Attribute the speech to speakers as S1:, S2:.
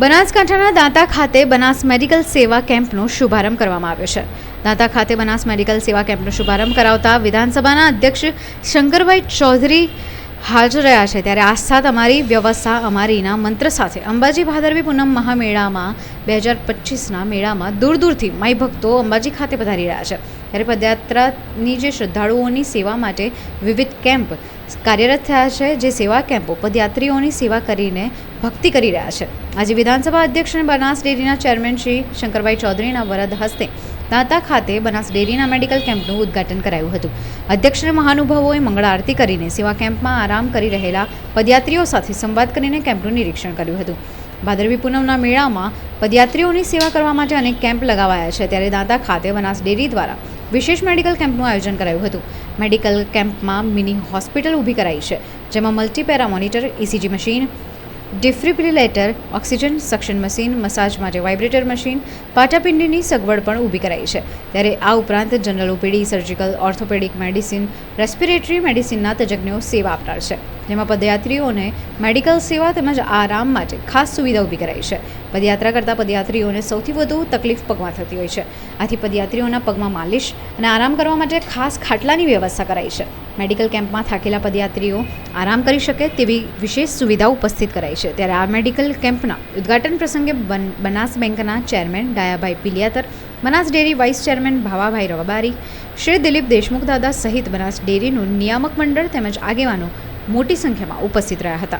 S1: બનાસકાંઠાના દાંતા ખાતે બનાસ મેડિકલ સેવા કેમ્પનો શુભારંભ કરવામાં આવ્યો છે. દાંતા ખાતે બનાસ મેડિકલ સેવા કેમ્પનો શુભારંભ કરાવતા વિધાનસભાના અધ્યક્ષ શંકરભાઈ ચૌધરી હાજર રહ્યા છે ત્યારે આસ્થા તમારી વ્યવસ્થા અમારીના મંત્ર સાથે. અંબાજી ભાદરવી પૂનમ મહામેળામાં બે હજાર પચીસના મેળામાં દૂર દૂરથી માઈ ભક્તો અંબાજી ખાતે પધારી રહ્યા છે. ત્યારે પદયાત્રાની જે શ્રદ્ધાળુઓની સેવા માટે વિવિધ કેમ્પ કાર્યરત થયા છે, જે સેવા કેમ્પો પદયાત્રીઓની સેવા કરીને ભક્તિ કરી રહ્યા છે. આજે વિધાનસભા અધ્યક્ષ અને બનાસ ડેરીના ચેરમેન શ્રી શંકરભાઈ ચૌધરીના વરદ હસ્તે દાંતા ખાતે બનાસ ડેરીના મેડિકલ કેમ્પનું ઉદ્ઘાટન કરાયું હતું. અધ્યક્ષ મહાનુભાવોએ મંગળ આરતી કરીને સેવા કેમ્પમાં આરામ કરી રહેલા પદયાત્રીઓ સાથે સંવાદ કરીને કેમ્પનું નિરીક્ષણ કર્યું હતું. ભાદરવી પૂનમના મેળામાં પદયાત્રીઓની સેવા કરવા માટે અનેક કેમ્પ લગાવાયા છે, ત્યારે દાંતા ખાતે બનાસ ડેરી દ્વારા વિશેષ મેડિકલ કેમ્પનું આયોજન કરાયું હતું. મેડિકલ કેમ્પમાં મિની હોસ્પિટલ ઊભી કરાઈ છે, જેમાં multipara monitor ECG machine defibrillator oxygen suction machine, massage માટે વાઇબ્રેટર મશીન, પાટાપિંડીની સગવડ પણ ઊભી કરાઈ છે. ત્યારે આ ઉપરાંત general OPD, surgical, orthopaedic medicine, respiratory મેડિસિનના તજજ્ઞો સેવા આપનાર છે. જેમાં પદયાત્રીઓને મેડિકલ સેવા તેમજ આરામ માટે ખાસ સુવિધા ઊભી કરાઈ છે. પદયાત્રા કરતા પદયાત્રીઓને સૌથી વધુ તકલીફ પગમાં થતી હોય છે. આથી પદયાત્રીઓના પગમાં માલિશ અને આરામ કરવા માટે ખાસ ખાટલાની વ્યવસ્થા કરાઈ છે. મેડિકલ કેમ્પમાં થાકેલા પદયાત્રીઓ આરામ કરી શકે તેવી વિશેષ સુવિધા ઉપસ્થિત કરાઈ છે. ત્યારે આ મેડિકલ કેમ્પના ઉદ્ઘાટન પ્રસંગે બન- બનાસ બેંકના chairman Dayabhai Piliyatar, Banas dairy vice chairman Bhavabhai Rawabari, Shri Dilip Deshmukh દાદા સહિત બનાસ ડેરીનું નિયામક મંડળ તેમજ આગેવાનો મોટી સંખ્યામાં ઉપસ્થિત રહ્યા હતા.